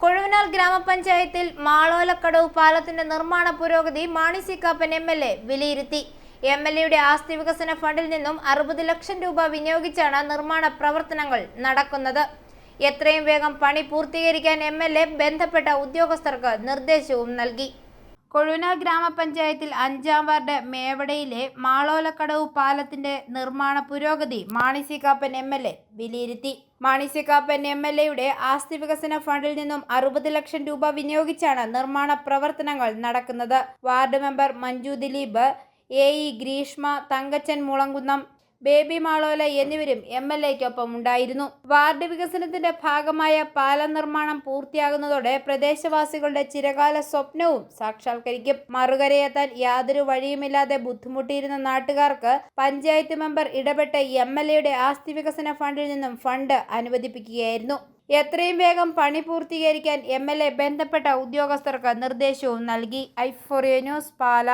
കൊഴുവനാൽ ഗ്രാമപഞ്ചായത്തിൽ മാളോലക്കടവ് പാലത്തിന്റെ നിർമ്മാണ പുരോഗതി Mani C Kappan M L A വിലയിരുത്തി. എം എൽ എയുടെ ആസ്തി വികസന ഫണ്ടിൽ നിന്നും അറുപത് ലക്ഷം രൂപ വിനിയോഗിച്ചാണ് നിർമ്മാണ പ്രവർത്തനങ്ങൾ നടക്കുന്നത്. എത്രയും വേഗം പണി പൂർത്തീകരിക്കാൻ എം ബന്ധപ്പെട്ട ഉദ്യോഗസ്ഥർക്ക് നിർദ്ദേശവും നൽകി. കൊഴുവനാൽ ഗ്രാമപഞ്ചായത്തിൽ അഞ്ചാം വാർഡ് മേവടയിലെ മാളോലക്കടവ് പാലത്തിന്റെ നിർമ്മാണ പുരോഗതി Mani C Kappan M L A വിലയിരുത്തി. Mani C Kappan M L എയുടെ ആസ്തി വികസന ഫണ്ടിൽ നിന്നും അറുപത് ലക്ഷം രൂപ വിനിയോഗിച്ചാണ് നിർമ്മാണ പ്രവർത്തനങ്ങൾ നടക്കുന്നത്. Ward member Manju Dileep A E Greeshma Thankachan Mulankunnam Baby Malola എന്നിവരും എം എൽ എക്കൊപ്പം ഉണ്ടായിരുന്നു. വാർഡ് വികസനത്തിന്റെ ഭാഗമായ പാലം നിർമ്മാണം പൂർത്തിയാകുന്നതോടെ പ്രദേശവാസികളുടെ ചിരകാല സ്വപ്നവും സാക്ഷാത്കരിക്കും. മറുകരയെത്താൻ യാതൊരു വഴിയുമില്ലാതെ ബുദ്ധിമുട്ടിയിരുന്ന നാട്ടുകാർക്ക് പഞ്ചായത്ത് മെമ്പർ ഇടപെട്ട് എം എൽ എയുടെ ആസ്തി വികസന ഫണ്ടിൽ നിന്നും ഫണ്ട് അനുവദിപ്പിക്കുകയായിരുന്നു. എത്രയും വേഗം പണി പൂർത്തീകരിക്കാൻ എം എൽ എ ബന്ധപ്പെട്ട ഉദ്യോഗസ്ഥർക്ക് നിർദ്ദേശവും നൽകി. ഐഫോറിയ ന്യൂസ് പാല.